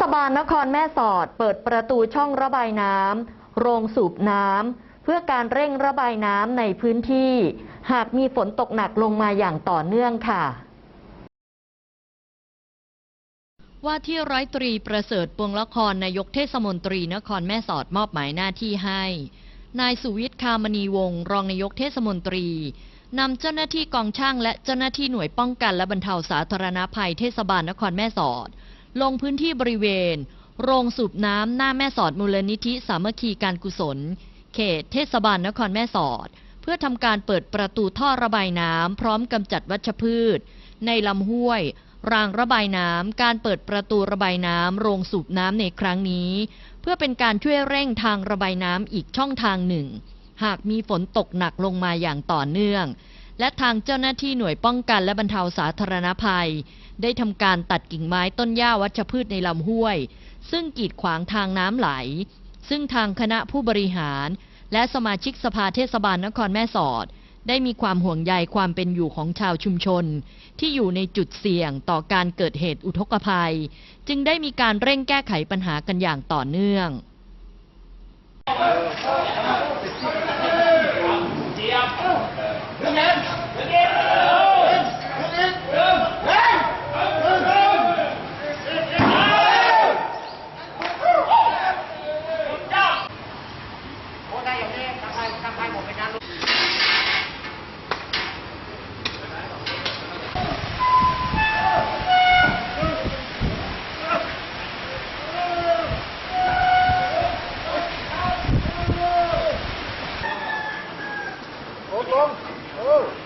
ศบาลนครแม่สอด เปิดประตูช่องระบายน้ำโรงสูบน้ำเพื่อการเร่งระบายน้ำในพื้นที่ หากมีฝนตกหนักลงมาอย่างต่อเนื่องค่ะว่าที่ร้อยตรีประเสริฐปวงละครนายกเทศมนตรีนครแม่สอดมอบหมายหน้าที่ให้ นายสุวิทย์คามณีวงศ์รองนายกเทศมนตรีนำเจ้าหน้าที่กองช่างและเจ้าหน้าที่หน่วยป้องกันและบรรเทาสาธารณภัยเทศบาลนครแม่สอด ลงพื้นที่บริเวณ โรงสูบน้ำหน้าแม่สอดมูลนิธิสามัคคีการกุศล เขตเทศบาลนครแม่สอด เพื่อทำการเปิดประตูท่อระบายน้ำพร้อมกำจัดวัชพืช ในลำห้วย รางระบายน้ำการเปิดประตูระบายน้ำโรงสูบน้ำในครั้งนี้ เพื่อเป็นการช่วยเร่งทางระบายน้ำอีกช่องทางหนึ่ง หากมีฝนตกหนักลงมาอย่างต่อเนื่อง และทางเจ้าหน้าที่หน่วยป้องกันและบรรเทาสาธารณภัย ได้ทำการตัดกิ่งไม้ต้นหญ้าวัชพืชในลำห้วย ซึ่งกีดขวางทางน้ำไหล ซึ่งทางคณะผู้บริหาร และสมาชิกสภาเทศบาลนครแม่สอด ได้มีความห่วงใยความเป็นอยู่ของชาวชุมชน ที่อยู่ในจุดเสี่ยงต่อการเกิดเหตุอุทกภัย จึงได้มีการเร่งแก้ไขปัญหากันอย่างต่อเนื่อง long. Oh.